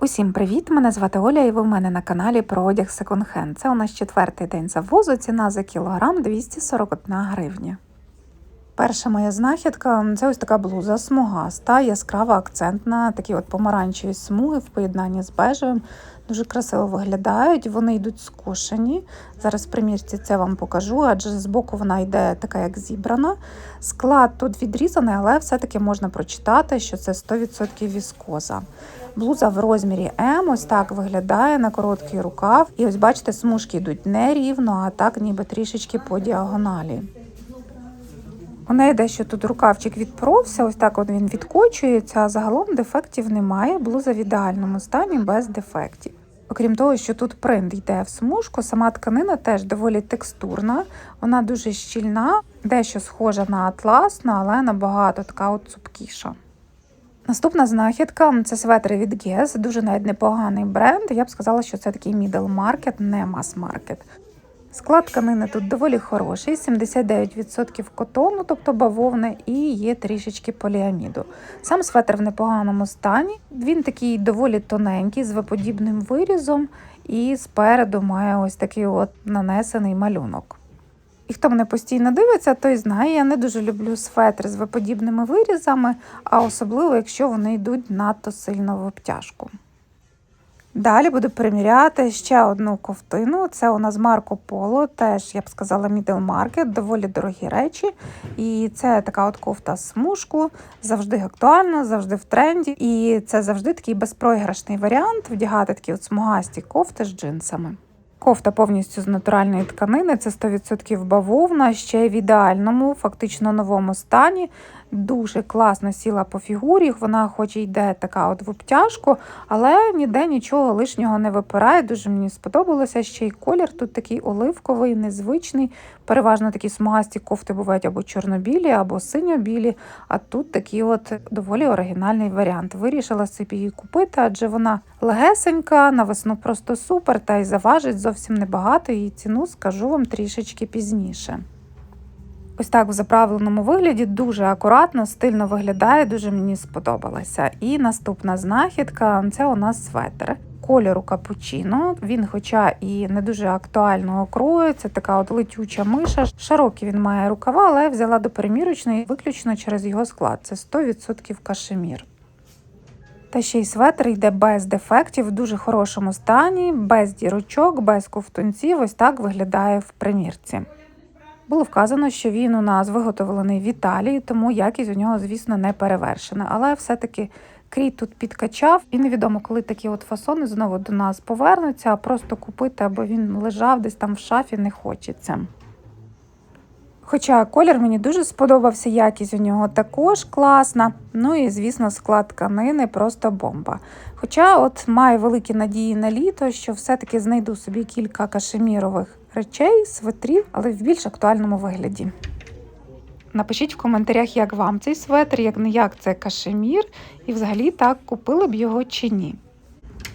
Усім привіт! Мене звати Оля, і ви в мене на каналі про одяг секонд-хенд. Це у нас четвертий день завозу. Ціна за кілограм 241 гривня. Перша моя знахідка це ось така блуза смугаста, яскрава акцентна, такі от помаранчеві смуги в поєднанні з бежевим. Дуже красиво виглядають, вони йдуть скошені. Зараз в примірці це вам покажу, адже збоку вона йде така, як зібрана. Склад тут відрізаний, але все-таки можна прочитати, що це 100% віскоза. Блуза в розмірі М, ось так виглядає на короткий рукав. І ось бачите, смужки йдуть не рівно, а так ніби трішечки по діагоналі. У неї дещо тут рукавчик відпровся, ось так от він відкочується, а загалом дефектів немає. Блуза в ідеальному стані без дефектів. Окрім того, що тут принт йде в смужку, сама тканина теж доволі текстурна, вона дуже щільна, дещо схожа на атласну, але набагато така от цупкіша. Наступна знахідка це светри від Guess, дуже навіть непоганий бренд. Я б сказала, що це такий middle market, не мас-маркет. Склад тканини тут доволі хороший, 79% котону, тобто бавовни, і є трішечки поліаміду. Сам светр в непоганому стані. Він такий доволі тоненький, з виподібним вирізом, і спереду має ось такий от нанесений малюнок. І хто мене постійно дивиться, той знає, я не дуже люблю светри з виподібними вирізами, а особливо, якщо вони йдуть надто сильно в обтяжку. Далі буду приміряти ще одну ковтину. Це у нас Марко Поло, теж, я б сказала, middle market, доволі дорогі речі. І це така от кофта смужку, завжди актуальна, завжди в тренді. І це завжди такий безпроіграшний варіант вдягати такі от смугасті кофти з джинсами. Кофта повністю з натуральної тканини, це 100% бавовна, ще в ідеальному, фактично новому стані. Дуже класно сіла по фігурі. Вона, хоч і йде така от в обтяжку, але ніде нічого лишнього не випирає. Дуже мені сподобалося. Ще й колір тут такий оливковий, незвичний. Переважно такі смугасті кофти бувають або чорнобілі, або синьо-білі. А тут такий от доволі оригінальний варіант. Вирішила собі її купити, адже вона легесенька, на весну просто супер, та й заважить зовсім небагато. Її ціну скажу вам трішечки пізніше. Ось так в заправленому вигляді дуже акуратно, стильно виглядає, дуже мені сподобалося. І наступна знахідка це у нас светр. Кольору капучино. Він, хоча і не дуже актуального крою, це така от летюча миша. Широкий він має рукава, але я взяла до перемірочної виключно через його склад. Це 100% кашемір. Та ще й светр йде без дефектів, в дуже хорошому стані, без дірочок, без ковтунців. Ось так виглядає в примірці. Було вказано, що він у нас виготовлений в Італії, тому якість у нього, звісно, не перевершена. Але все-таки кріт тут підкачав, і невідомо, коли такі от фасони знову до нас повернуться, а просто купити, або він лежав десь там в шафі, не хочеться. Хоча колір мені дуже сподобався, якість у нього також класна. Ну і, звісно, склад тканини просто бомба. Хоча от маю великі надії на літо, що все-таки знайду собі кілька кашемірових речей, светрів, але в більш актуальному вигляді. Напишіть в коментарях, як вам цей светр, як не як це кашемір, і взагалі так купили б його чи ні.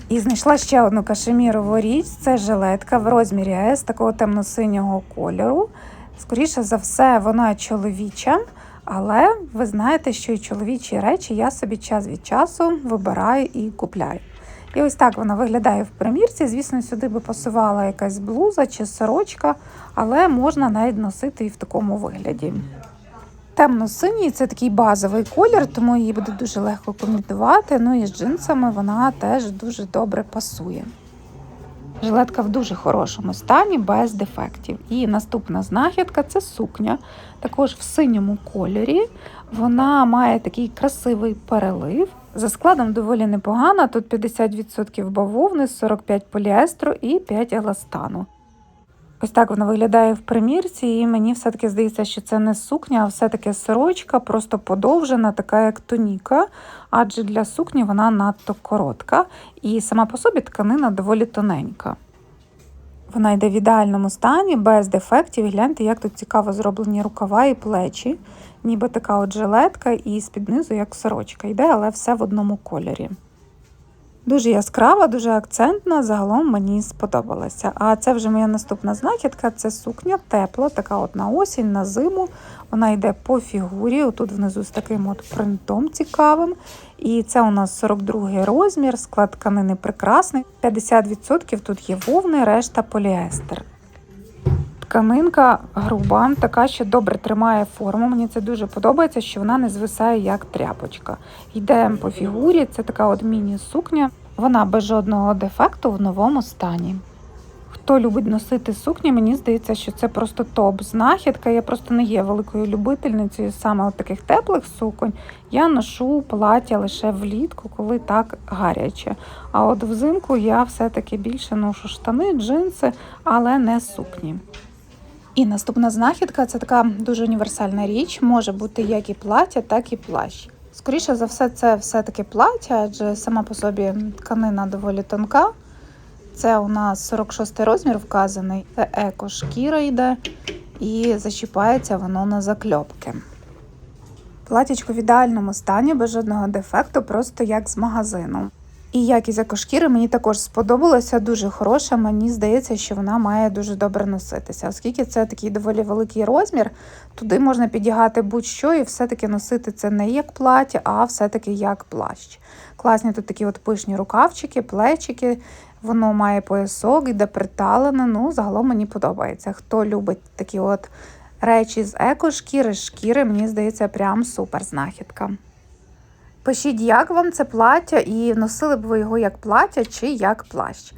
І знайшла ще одну кашемірову річ це жилетка в розмірі С такого темно-синього кольору. Скоріше за все, вона чоловіча, але ви знаєте, що і чоловічі речі я собі час від часу вибираю і купляю. І ось так вона виглядає в примірці. Звісно, сюди би пасувала якась блуза чи сорочка, але можна навіть носити і в такому вигляді. Темно-синій це такий базовий колір, тому її буде дуже легко комбінувати. Ну і з джинсами вона теж дуже добре пасує. Жилетка в дуже хорошому стані, без дефектів. І наступна знахідка це сукня, також в синьому кольорі. Вона має такий красивий перелив. За складом доволі непогана. Тут 50% бавовни, 45 поліестру і 5 еластану. Ось так вона виглядає в примірці, і мені все-таки здається, що це не сукня, а все-таки сорочка, просто подовжена, така як тоніка, адже для сукні вона надто коротка, і сама по собі тканина доволі тоненька. Вона йде в ідеальному стані, без дефектів. Гляньте, як тут цікаво зроблені рукава і плечі, ніби така от жилетка, і з-під низу як сорочка йде, але все в одному кольорі. Дуже яскрава, дуже акцентна. Загалом мені сподобалася. А це вже моя наступна знахідка. Це сукня тепла, така от на осінь, на зиму. Вона йде по фігурі. Отут внизу з таким от принтом цікавим. І це у нас 42 розмір, склад тканини прекрасний. 50% тут є вовни, решта поліестер. Тканинка груба, така, що добре тримає форму. Мені це дуже подобається, що вона не звисає як тряпочка. Йде по фігурі, це така от міні-сукня. Вона без жодного дефекту в новому стані. Хто любить носити сукні, мені здається, що це просто топ знахідка. Я просто не є великою любительницею саме от таких теплих суконь. Я ношу плаття лише влітку, коли так гаряче. А от взимку я все-таки більше ношу штани, джинси, але не сукні. І наступна знахідка це така дуже універсальна річ, може бути як і плаття, так і плащ. Скоріше за все, це все-таки плаття, адже сама по собі тканина доволі тонка. Це у нас 46 розмір вказаний, це еко-шкіра йде і зачіпається воно на закльопки. Платічко в ідеальному стані, без жодного дефекту, просто як з магазину. І якість екошкіри мені також сподобалася, дуже хороша. Мені здається, що вона має дуже добре носитися. Оскільки це такий доволі великий розмір, туди можна підігати будь-що і все-таки носити це не як плаття, а все-таки як плащ. Класні тут такі от пишні рукавчики, плечики. Воно має поясок, іде приталене. Ну, загалом мені подобається. Хто любить такі от речі з екошкіри, шкіри, мені здається, прям супер знахідка. Пишіть, як вам це плаття, і носили б ви його як плаття чи як плащ.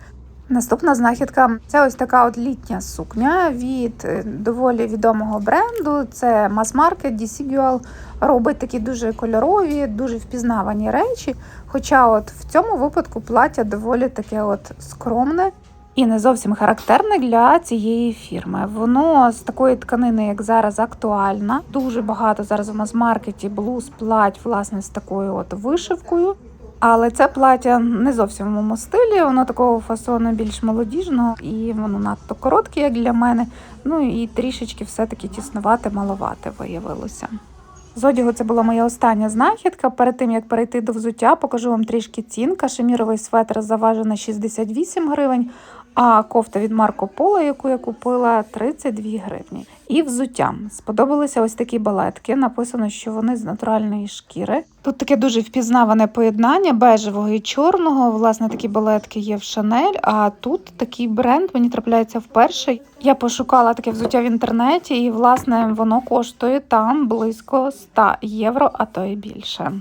Наступна знахідка це ось така от літня сукня від е, доволі відомого бренду. Це мас-маркет Desigual. Робить такі дуже кольорові, дуже впізнавані речі. Хоча от в цьому випадку плаття доволі таке от скромне і не зовсім характерне для цієї фірми. Воно з такої тканини, як зараз, актуальна. Дуже багато зараз в мас-маркеті блуз плать, власне, з такою от вишивкою. Але це плаття не зовсім в моєму стилі, воно такого фасону більш молодіжного, і воно надто коротке, як для мене. Ну і трішечки все-таки тіснувати, маловате виявилося. З одягу це була моя остання знахідка. Перед тим як перейти до взуття, покажу вам трішки цін. Кашеміровий светр заважена 68 гривень, а кофта від Марко Поло, яку я купила, 32 гривні. І взуття. Сподобалися ось такі балетки. Написано, що вони з натуральної шкіри. Тут таке дуже впізнаване поєднання бежевого і чорного. Власне, такі балетки є в Шанель. А тут такий бренд мені трапляється вперше. Я пошукала таке взуття в інтернеті, і власне воно коштує там близько 100 євро, а то й більше.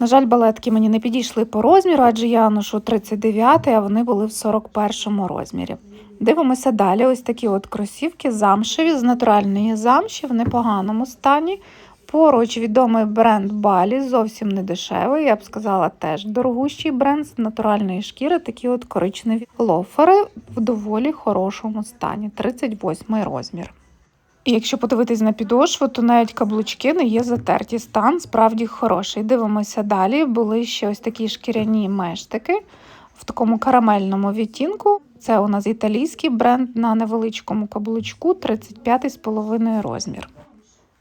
На жаль, балетки мені не підійшли по розміру, адже я ношу 39, а вони були в 41 розмірі. Дивимося далі. Ось такі от кросівки замшеві з натуральної замші в непоганому стані. Поруч відомий бренд Балі, зовсім не дешевий, я б сказала, теж дорогущий бренд з натуральної шкіри, такі от коричневі лофери в доволі хорошому стані, 38 розмір. І якщо подивитись на підошву, то навіть каблучки не є затерті. Стан справді хороший. Дивимося далі. Були ще ось такі шкіряні мештики в такому карамельному відтінку. Це у нас італійський бренд на невеличкому каблучку, 35,5 розмір.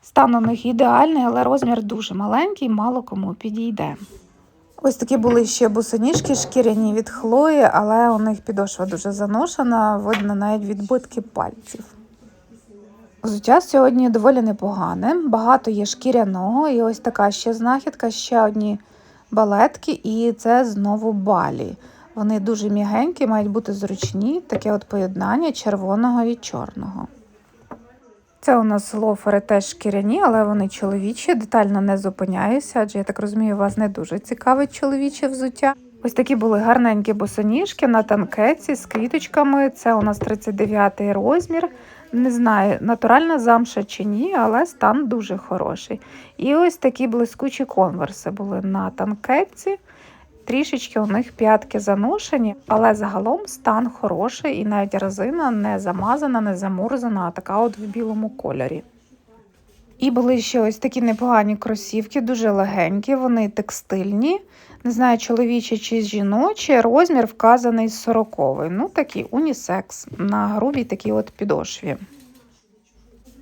Стан у них ідеальний, але розмір дуже маленький, мало кому підійде. Ось такі були ще босоніжки шкіряні від хлої, але у них підошва дуже заношена, видно навіть відбитки пальців. Взуття сьогодні доволі непогане, багато є шкіряного, і ось така ще знахідка, ще одні балетки, і це знову балі. Вони дуже м'ягенькі, мають бути зручні, таке от поєднання червоного і чорного. Це у нас лофери теж шкіряні, але вони чоловічі. Детально не зупиняюся, адже я так розумію, вас не дуже цікавить чоловіче взуття. Ось такі були гарненькі босоніжки на танкеці з квіточками. Це у нас 39 розмір. Не знаю, натуральна замша чи ні, але стан дуже хороший. І ось такі блискучі конверси були на танкетці. Трішечки у них п'ятки заношені, але загалом стан хороший, і навіть резина не замазана, не замурзана, а така от в білому кольорі. І були ще ось такі непогані кросівки, дуже легенькі, вони текстильні. Не знаю, чоловічі чи жіночі, розмір вказаний 40 Ну, такий унісекс на грубій такій от підошві.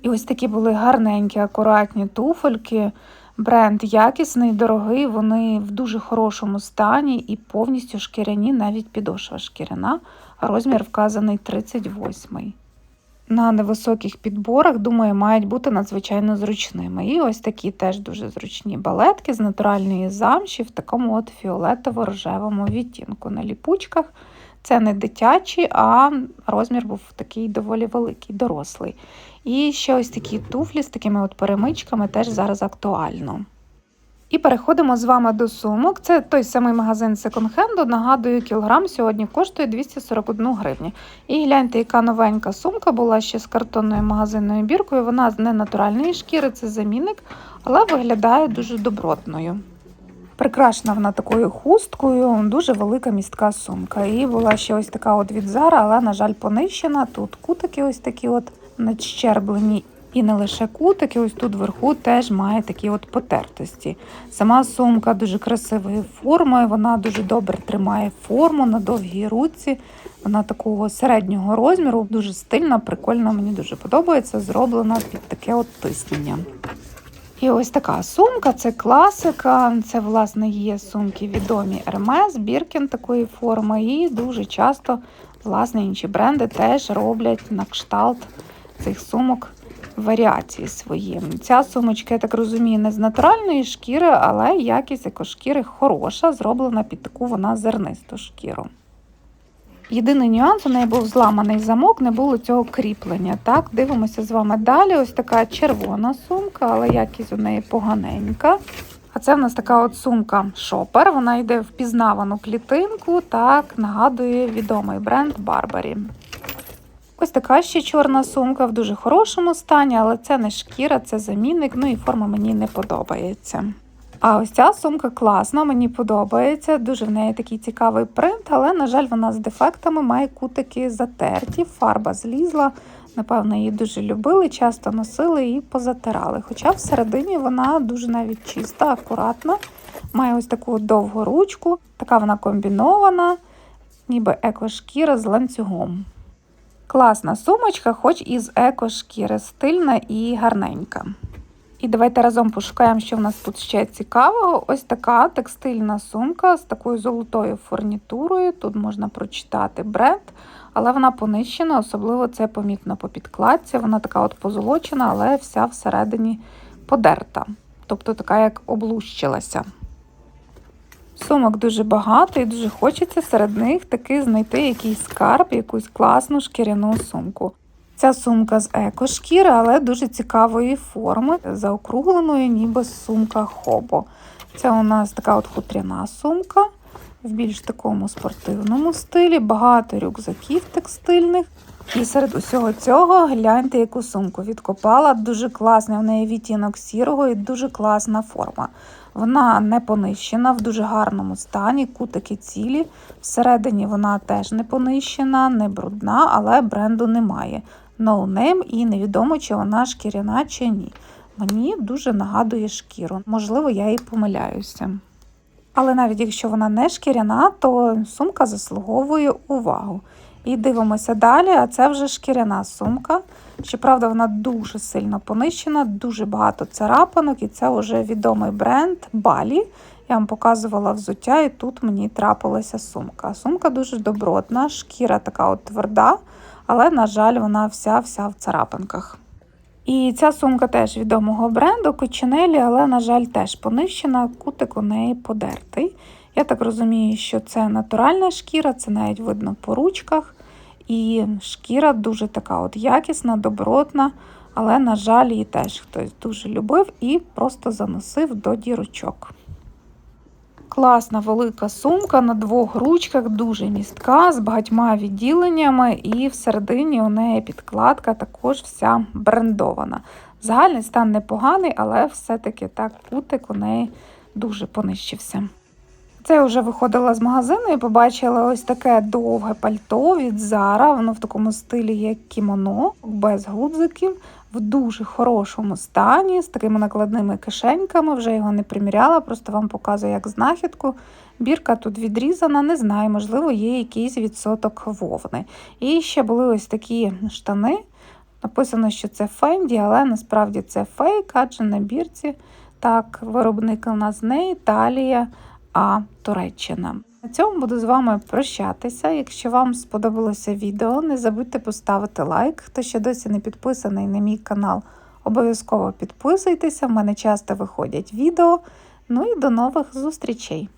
І ось такі були гарненькі, акуратні туфельки Бренд якісний, дорогий, вони в дуже хорошому стані і повністю шкіряні, навіть підошва шкіряна, розмір вказаний 38. На невисоких підборах, думаю, мають бути надзвичайно зручними. І ось такі теж дуже зручні балетки з натуральної замші в такому от фіолетово-рожевому відтінку на ліпучках. Це не дитячі, а розмір був такий доволі великий, дорослий. І ще ось такі туфлі з такими от перемичками теж зараз актуально. І переходимо з вами до сумок. Це той самий магазин секонд-хенду. Нагадую, кілограм сьогодні коштує 241 гривню. І гляньте, яка новенька сумка була ще з картонною магазинною біркою. Вона з ненатуральної шкіри, це замінник, але виглядає дуже добротною. Прикрашена вона такою хусткою, дуже велика містка сумка. І була ще ось така от від Зара, але, на жаль, понищена. Тут кутики ось такі от надщерблені. І не лише кутики, ось тут вверху теж має такі от потертості. Сама сумка дуже красивої форми, вона дуже добре тримає форму на довгій руці. Вона такого середнього розміру, дуже стильна, прикольна, мені дуже подобається, зроблена під таке от тиснення. І ось така сумка це класика. Це, власне, є сумки відомі Hermes, Біркін такої форми, і дуже часто, власне, інші бренди теж роблять на кшталт цих сумок варіації свої. Ця сумочка, я так розумію, не з натуральної шкіри, але якість екошкіри хороша, зроблена під таку вона зернисту шкіру. Єдиний нюанс, у неї був зламаний замок, не було цього кріплення. Так, дивимося з вами далі. Ось така червона сумка, але якість у неї поганенька. А це в нас така от сумка Шопер. Вона йде в пізнавану клітинку, так нагадує відомий бренд Барбарі. Ось така ще чорна сумка в дуже хорошому стані, але це не шкіра, це замінник, ну і форма мені не подобається. А ось ця сумка класна, мені подобається. Дуже в неї такий цікавий принт, але, на жаль, вона з дефектами має кутики затерті, фарба злізла. Напевно, її дуже любили, часто носили і позатирали. Хоча всередині вона дуже навіть чиста, акуратна. Має ось таку довгу ручку, така вона комбінована, ніби екошкіра з ланцюгом. Класна сумочка, хоч із екошкіри, стильна і гарненька. І давайте разом пошукаємо, що в нас тут ще цікавого. Ось така текстильна сумка з такою золотою фурнітурою. Тут можна прочитати бренд, але вона понищена, особливо це помітно по підкладці. Вона така от позолочена, але вся всередині подерта. Тобто така, як облущилася. Сумок дуже багато і дуже хочеться серед них таки знайти якийсь скарб, якусь класну шкіряну сумку. Ця сумка з екошкіри, але дуже цікавої форми, заокругленої, ніби сумка хобо. Це у нас така от хутряна сумка в більш такому спортивному стилі, багато рюкзаків текстильних. І серед усього цього гляньте, яку сумку відкопала. Дуже класний у неї відтінок сірого і дуже класна форма. Вона не понищена, в дуже гарному стані, кутики цілі. Всередині вона теж не понищена, не брудна, але бренду немає. No name і невідомо, чи вона шкіряна чи ні. Мені дуже нагадує шкіру. Можливо, я і помиляюся. Але навіть якщо вона не шкіряна, то сумка заслуговує увагу. І дивимося далі, а це вже шкіряна сумка. Щоправда, вона дуже сильно понищена, дуже багато царапинок, і це вже відомий бренд Балі. Я вам показувала взуття, і тут мені трапилася сумка. Сумка дуже добротна, шкіра така от тверда, але, на жаль, вона вся-вся в царапинках. І ця сумка теж відомого бренду Кочинелі, але, на жаль, теж понищена, кутик у неї подертий. Я так розумію, що це натуральна шкіра, це навіть видно по ручках. І шкіра дуже така от якісна, добротна, але, на жаль, її теж хтось дуже любив і просто заносив до дірочок. Класна велика сумка на двох ручках, дуже містка, з багатьма відділеннями, і всередині у неї підкладка також вся брендована. Загальний стан непоганий, але все-таки так кутик у неї дуже понищився. Це вже виходила з магазину і побачила ось таке довге пальто від Zara, Воно в такому стилі, як кімоно, без гудзиків, в дуже хорошому стані, з такими накладними кишеньками. Вже його не приміряла, просто вам показую як знахідку. Бірка тут відрізана, не знаю, можливо, є якийсь відсоток вовни. І ще були ось такі штани. Написано, що це Фенді, але насправді це фейк, адже на бірці Так, виробник у нас не Італія, а Туреччина. На цьому буду з вами прощатися. Якщо вам сподобалося відео, не забудьте поставити лайк. Хто ще досі не підписаний на мій канал, обов'язково підписуйтеся. В мене часто виходять відео. Ну і до нових зустрічей!